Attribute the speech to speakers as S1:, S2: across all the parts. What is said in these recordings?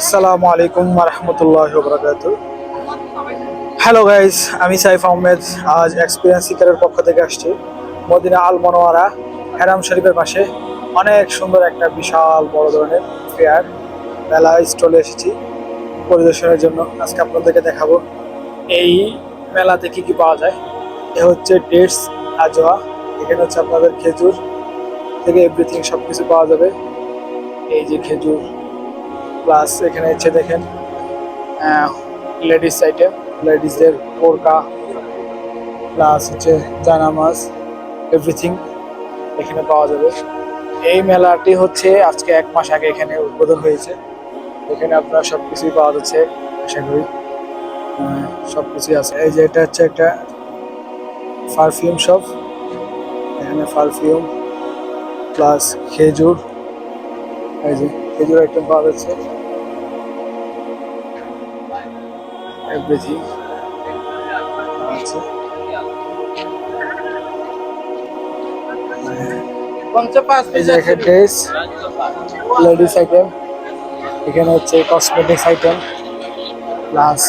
S1: আসসালামু আলাইকুম রহমতুল্লাহ বরকাত হ্যালো গাইস আমি সাইফ আহমেদ, আজ এক্সপিরিয়েন্স সিকারের পক্ষ থেকে আসছি মদিনা আল মনোয়ারা হ্যারাম শরীফের পাশে। অনেক সুন্দর একটা বিশাল বড় ধরনের ফেয়ার মেলা স্টলে এসেছি পরিদর্শনের জন্য। আজকে আপনাদেরকে দেখাবো এই মেলাতে কি কি পাওয়া যায়। এ হচ্ছে ডেটস, আজোয়া, এখানে হচ্ছে আপনাদের খেজুর থেকে এভরিথিং সব কিছু পাওয়া যাবে। এই যে খেজুর প্লাস এখানে হচ্ছে দেখেন। লেডিস আইটেম লেডিসদের বোরকা প্লাস হচ্ছে জানামাজ এভরিথিং এখানে পাওয়া যাবে। এই মেলাটি হচ্ছে আজকে এক মাস আগে এখানে উদ্বোধন হয়েছে। এখানে আপনার সব কিছুই পাওয়া যাচ্ছে, আশা করি। সব কিছুই আছে। এই যে এটা হচ্ছে একটা পারফিউম শপ এখানে পারফিউম প্লাস খেজুর। এই যে খেজুর আইটেম পাওয়া যাচ্ছে এভরিথিং আচ্ছা ড্রেস লেডিস আইটেম এখানে হচ্ছে কসমেটিক্স আইটেম প্লাস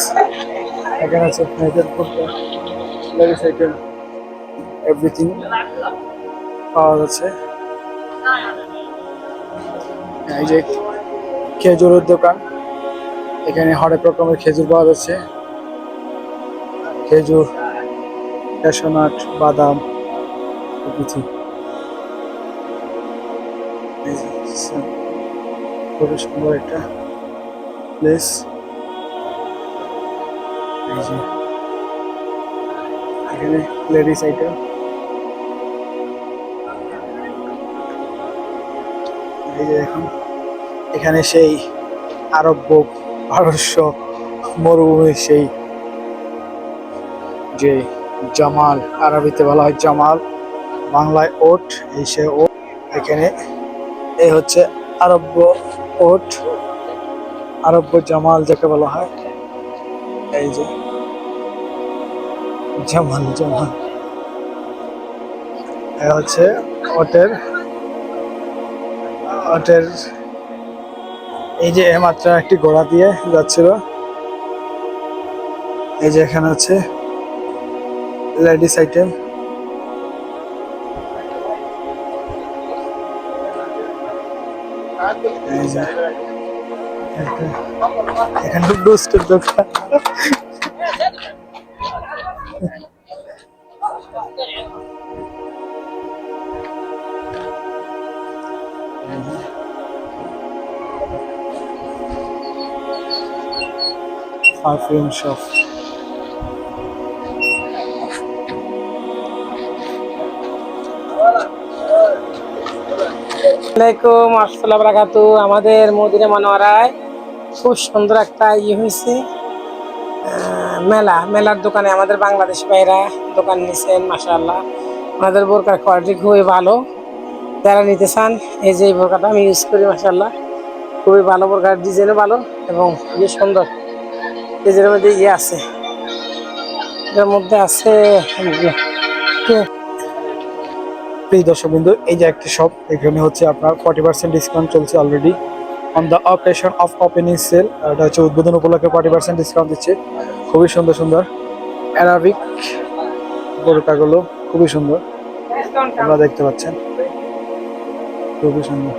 S1: এখানে হচ্ছে করতে লেডিস আইটেম এভরিথিং পাওয়া যাচ্ছে। এই যে খেজুরের দোকান। এখানে হরেক রকমের খেজুর পাওয়া যাচ্ছে। খেজুর ক্যাশনাট বাদাম কিছু খুবই সুন্দর একটা প্লেস এই যে, এখানে লেডিস আইটেম এই যে এখন এখানে সেই আরব্য, পারস্য, মরুভূমির সেই যে জামাল, আরবিতে বলা হয় জামাল, বাংলায় ওট, এই সে ওট, এখানে এই হচ্ছে আরব্য ওট, আরব্য জামাল যাকে বলা হয়। এই যে জামাল জামাল। এই হচ্ছে ওটের ওটের এই যে মাত্র একটি ঘোড়া দিয়ে যাচ্ছিল। এই যে এখানে হচ্ছে লেডিস আইটেম। এখানে দোকান পারফিউম শপ
S2: আসসালামাইকুম আসসালাম রাখাতু আমাদের মদিনা মনোয়ারায় খুব সুন্দর একটা ইয়ে হয়েছে মেলা। মেলার দোকানে আমাদের বাংলাদেশ ভাইরা দোকান নিছেন মাসাল্লাহ আমাদের বোরকার কোয়ালিটি খুবই ভালো। যারা নিতে চান, এই যে বোরকাটা আমি ইউজ করি মাসাল্লাহ খুবই ভালো বোরকার ডিজাইনও ভালো এবং খুবই সুন্দর। ডিজাইনের মধ্যে ইয়ে আছে। এর মধ্যে আছে
S1: প্রিয় দর্শক বিন্দু এই যে একটি শপ এখানে হচ্ছে আপনার ফর্টি পার্সেন্ট ডিসকাউন্ট চলছে already on the occasion of opening sale এটা হচ্ছে উদ্বোধন উপলক্ষে ফর্টি পার্সেন্ট ডিসকাউন্ট দিচ্ছে। খুবই সুন্দর সুন্দর। অ্যারাবিক বোরকাগুলো খুবই সুন্দর। আপনারা দেখতে পাচ্ছেন। খুবই সুন্দর।